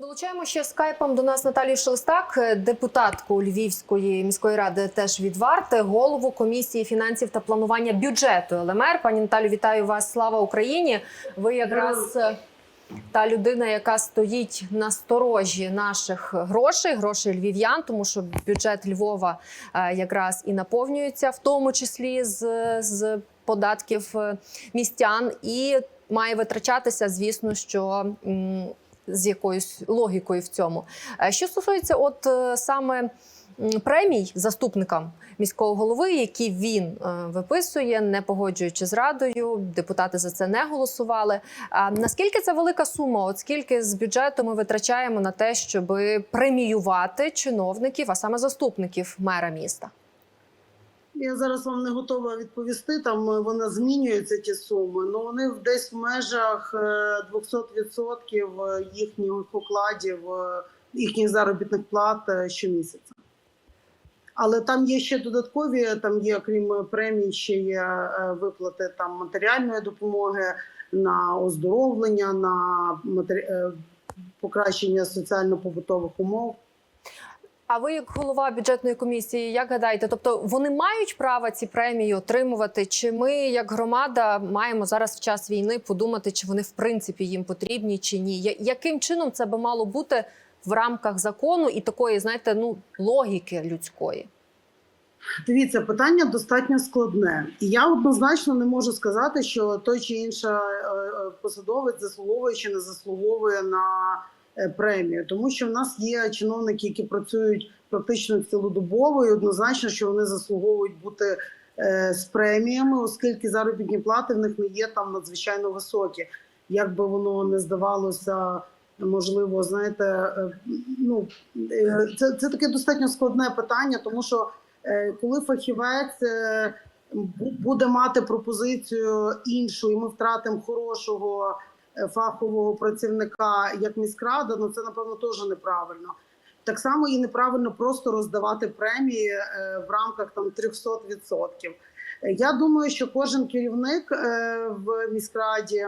Долучаємо ще скайпом до нас Наталію Шелестак, депутатку Львівської міської ради, теж від варти, голову комісії фінансів та планування бюджету ЛМР. Пані Наталю, вітаю вас! Слава Україні! Ви якраз та людина, яка стоїть на сторожі наших грошей, грошей львів'ян, тому що бюджет Львова е, якраз і наповнюється, в тому числі з, з податків е, містян, і має витрачатися, звісно, що. З якоюсь логікою в цьому. Е, Що стосується, от е, саме премій заступникам міського голови, які він е, виписує, не погоджуючи з радою, депутати за це не голосували. А наскільки це велика сума? От скільки з бюджету ми витрачаємо на те, щоб преміювати чиновників, а саме заступників мера міста? Я зараз вам не готова відповісти. Там е, вона змінюється ті суми. Ну вони десь в межах е, 200% е, їхніх окладів, е, їхніх заробітних плат е, щомісяця. Але там є ще додаткові. Там є, крім премій, ще є е, виплати там матеріальної допомоги на оздоровлення, на матері... е, покращення соціально-побутових умов. А ви, як голова бюджетної комісії, як гадаєте, тобто вони мають право ці премії отримувати? Чи ми, як громада, маємо зараз в час війни подумати, чи вони в принципі їм потрібні, чи ні? Яким чином це би мало бути в рамках закону і такої, знаєте, ну логіки людської? Дивіться, питання достатньо складне, і я однозначно не можу сказати, що той чи інший посадовець заслуговує чи не заслуговує на е, премію, тому що в нас є чиновники, які працюють практично цілодобово, і однозначно, що вони заслуговують бути е, з преміями, оскільки заробітні плати в них не є там надзвичайно високі. Як би воно не здавалося, можливо, знаєте, е, ну е, це, це таке достатньо складне питання, тому що Е, коли фахівець е, буде мати пропозицію іншу, і ми втратимо хорошого е, фахового працівника як міськрада, ну це напевно теж неправильно. Так само і неправильно просто роздавати премії е, в рамках там 300%. Е, Я думаю, що кожен керівник е, в міськраді,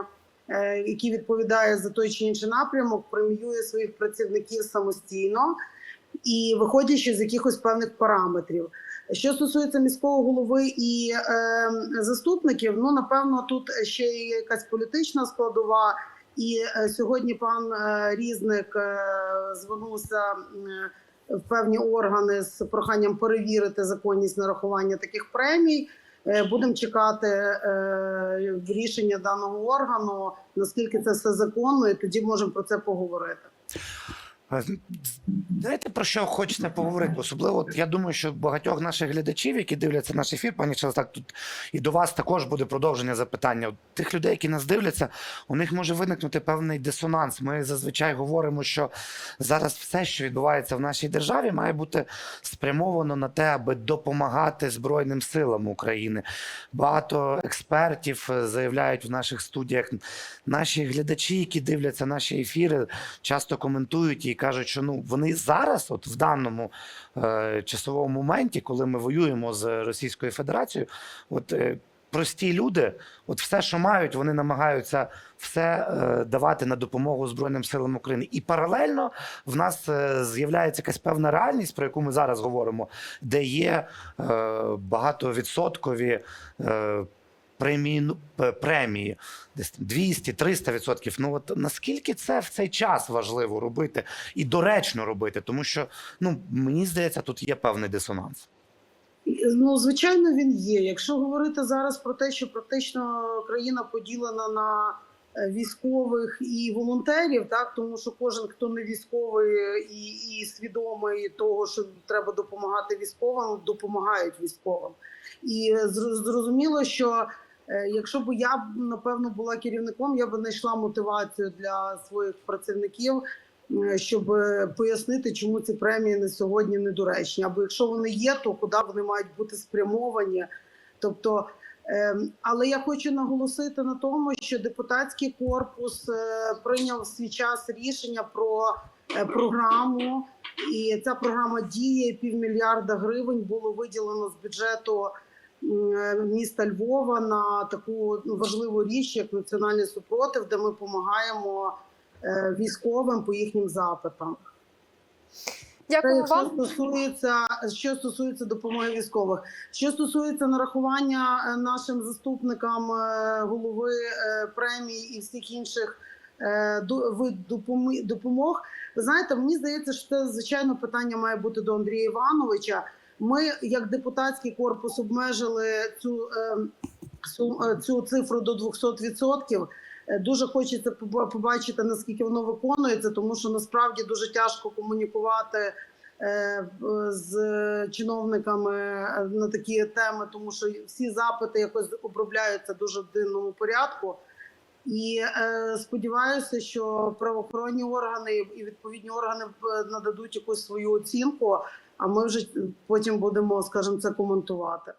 е, який відповідає за той чи інший напрямок, преміює своїх працівників самостійно і виходячи з якихось певних параметрів. Що стосується міського голови і е, заступників, ну напевно, тут ще є якась політична складова. І е, сьогодні пан е, Різник е, звернувся в певні органи з проханням перевірити законність нарахування таких премій. Будемо чекати рішення даного органу, наскільки це все законно, і тоді можемо про це поговорити. Знаєте, про що хочеться поговорити? Особливо, от я думаю, що багатьох наших глядачів, які дивляться наш ефір, пані Челестак, тут і до вас також буде продовження запитання. От Тих людей, які нас дивляться, у них може виникнути певний дисонанс. Ми зазвичай говоримо, що зараз все, що відбувається в нашій державі, має бути спрямовано на те, аби допомагати Збройним силам України. Багато експертів е, заявляють в наших студіях. Наші глядачі, які дивляться наші ефіри, часто коментують і кажуть, що ну вони зараз, от в даному е, часовому моменті, коли ми воюємо з Російською Федерацією, от е, прості люди, от все, що мають, вони намагаються все е, давати на допомогу Збройним силам України. І паралельно в нас е, з'являється якась певна реальність, про яку ми зараз говоримо, де є е, багатовідсоткові. Е, премії, ну, премії десь 200-300 відсотків. Ну от наскільки це в цей час важливо робити і доречно робити, тому що ну мені здається, тут є певний дисонанс. Ну, звичайно, він є. Якщо говорити зараз про те, що практично країна поділена на е, військових і волонтерів, так тому що кожен, хто не військовий і, і свідомий того, що треба допомагати військовим, допомагають військовим. І е, зрозуміло, що е, якщо б я напевно була керівником, я б знайшла мотивацію для своїх працівників е, щоб е, пояснити, чому ці премії на сьогодні недоречні. Або якщо вони є, то куди вони мають бути спрямовані. Тобто, ем, але я хочу наголосити на тому, що депутатський корпус е, прийняв свій час рішення про е, програму, і ця програма діє. Півмільярда гривень було виділено з бюджету е, міста Львова на таку ну, важливу річ, як національний супротив, де ми допомагаємо е, військовим по їхнім запитам. Дякую вам. стосується що стосується допомоги військових. Що стосується нарахування е, нашим заступникам е, голови премій і всіх інших вид допомог, ви знаєте, мені здається, що це звичайно питання має бути до Андрія Івановича. Ми, як депутатський корпус, обмежили цю, е, е, цю цифру до 200%. Е, Дуже хочеться побачити, наскільки воно виконується, тому що насправді дуже тяжко комунікувати е, з чиновниками на такі теми, тому що всі запити якось обробляються дуже в дивному порядку. І сподіваюся, що правоохоронні органи і відповідні органи нададуть якусь свою оцінку, а ми вже потім будемо, скажімо, це коментувати.